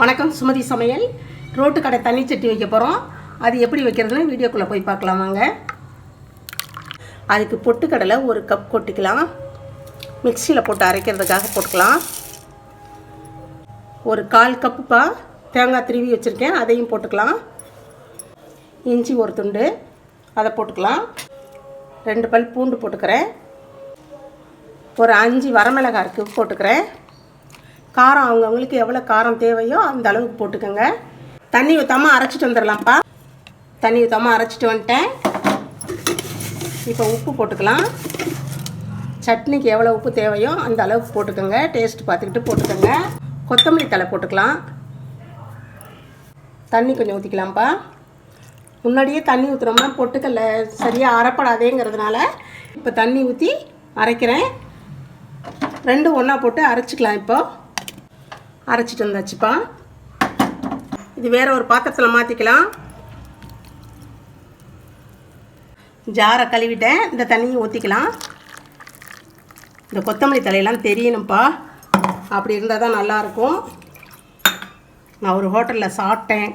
வணக்கம் சுமதி சமையல். ரோட்டு கடை தண்ணி சட்டி வைக்க போகிறோம் அது எப்படி வைக்கிறதுன்னு வீடியோக்குள்ளே போய் பார்க்கலாம் வாங்க. அதுக்கு பொட்டுக்கடலை ஒரு கப் கொட்டிக்கலாம். மிக்சியில் போட்டு அரைக்கிறதுக்காக போட்டுக்கலாம். ஒரு கால் கப்புப்பா தேங்காய் திருவி வச்சுருக்கேன். அதையும் போட்டுக்கலாம். இஞ்சி ஒரு துண்டு. அதை போட்டுக்கலாம். ரெண்டு பல் பூண்டு போட்டுக்கிறேன். ஒரு அஞ்சு வரமிளகா இருக்குது போட்டுக்கிறேன். காரம் அவங்கவுங்களுக்கு எவ்வளோ காரம் தேவையோ அந்த அளவுக்கு போட்டுக்கோங்க. தண்ணி ஊற்றாமல் அரைச்சிட்டு வந்துடலாம்ப்பா. தண்ணி ஊற்றாமல் அரைச்சிட்டு வந்துட்டேன். இப்போ உப்பு போட்டுக்கலாம். சட்னிக்கு எவ்வளோ உப்பு தேவையோ அந்த அளவுக்கு போட்டுக்கோங்க. டேஸ்ட் பார்த்துக்கிட்டு போட்டுக்கோங்க. கொத்தமல்லி தழை போட்டுக்கலாம். தண்ணி கொஞ்சம் ஊற்றிக்கலாம்ப்பா முன்னாடியே தண்ணி ஊற்றுனோம்னா பொட்டுக்கல்ல சரியாக அரைப்படாதேங்கிறதுனால இப்போ தண்ணி ஊற்றி அரைக்கிறேன். ரெண்டும் ஒன்றா போட்டு அரைச்சிக்கலாம் இப்போ. அரைச்சிட்டு வந்தாச்சுப்பா. இது வேற ஒரு பாத்திரத்தில் மாற்றிக்கலாம் ஜாரை கழுவிட்டேன். இந்த தண்ணியை ஊற்றிக்கலாம் இந்த கொத்தமல்லி தலையெல்லாம் தெரியணும்ப்பா. அப்படி இருந்தால் தான் நல்லாயிருக்கும். நான் ஒரு ஹோட்டலில் சாப்பிட்டேன்.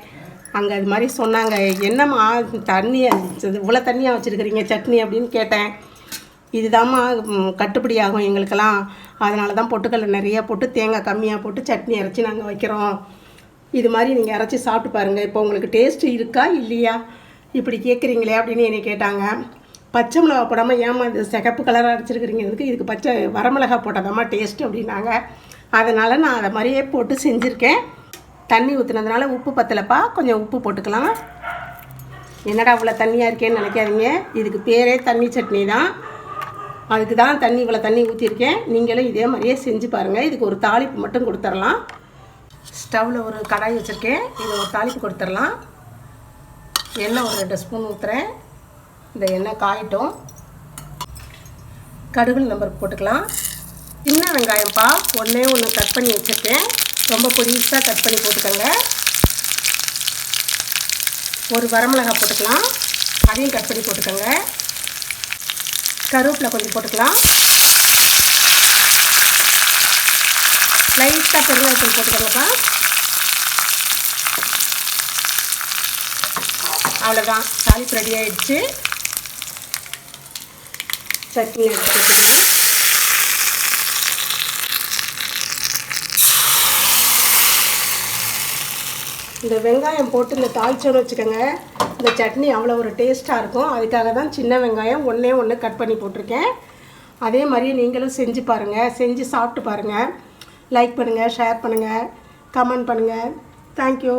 அங்கே அது மாதிரி சொன்னாங்க என்னம்மா தண்ணியை இவ்வளோ தண்ணியாக வச்சுருக்கிறீங்க சட்னி? அப்படின்னு கேட்டேன். இதுதாம்மா கட்டுப்படியாகும் கட்டுப்படி ஆகும் எங்களுக்கெல்லாம். அதனால தான் பொட்டுக்கல்ல நிறையா போட்டு தேங்காய் கம்மியாக போட்டு சட்னி அரைச்சி நாங்கள் வைக்கிறோம். இது மாதிரி நீங்கள் அரைச்சி சாப்பிட்டு பாருங்கள் இப்போ உங்களுக்கு டேஸ்ட் இருக்கா இல்லையா? இப்படி கேட்குறீங்களே அப்படின்னு என்னை கேட்டாங்க. பச்சை மிளகா போடாமல் ஏமா இது சிகப்பு கலராக அரைச்சிருக்கிறீங்கிறதுக்கு இதுக்கு பச்சை வரமிளகா போட்டதாம்மா டேஸ்ட்டு அப்படின்னாங்க. அதனால் நான் அதை மாதிரியே போட்டு செஞ்சுருக்கேன். தண்ணி ஊற்றுனதுனால உப்பு பத்தலைப்பா. கொஞ்சம் உப்பு போட்டுக்கலாம். என்னடா இவ்வளோ தண்ணியாக இருக்கேன்னு நினைக்காதீங்க. இதுக்கு பேரே தண்ணி சட்னி தான். அதுக்கு தான் தண்ணி இவ்வளோ தண்ணி ஊற்றிருக்கேன் நீங்களும் இதே மாதிரியே செஞ்சு பாருங்கள் இதுக்கு ஒரு தாளிப்பு மட்டும் கொடுத்துடலாம் ஸ்டவ்வில் ஒரு கடாய் வச்சுருக்கேன். இது ஒரு தாளிப்பு கொடுத்துடலாம் எண்ணெய் ஒரு ரெண்டு ஸ்பூன் ஊற்றுறேன் இந்த எண்ணெய் காயட்டும். கடுகு நம்பர் போட்டுக்கலாம். சின்ன வெங்காயம்ப்பா ஒன்றே ஒன்று கட் பண்ணி வச்சுருக்கேன். ரொம்ப பொடிசாக கட் பண்ணி போட்டுக்கோங்க. ஒரு வரமிளகாய் போட்டுக்கலாம். அதையும் கட் பண்ணி போட்டுக்கோங்க. கருவேப்பிலை கொஞ்சம் போட்டுக்கலாம். லைட்டாக பெருங்காயத்தூள் போட்டுக்கோங்கப்பா. அவ்வளோதான் தாலிப்பு ரெடி ஆயிடுச்சு. சட்னி எடுத்து இந்த வெங்காயம் போட்டு இந்த தாளிச்சோன்னு வச்சுக்கோங்க. இந்த சட்னி அவ்வளோ ஒரு டேஸ்ட்டாக இருக்கும். அதுக்காக தான் சின்ன வெங்காயம் ஒன்றே ஒன்று கட் பண்ணி போட்டிருக்கேன். அதே மாதிரியே நீங்களும் செஞ்சு பாருங்கள் செஞ்சு சாப்பிட்டு பாருங்கள் லைக் பண்ணுங்கள் ஷேர் பண்ணுங்கள் கமெண்ட் பண்ணுங்கள் தேங்க்யூ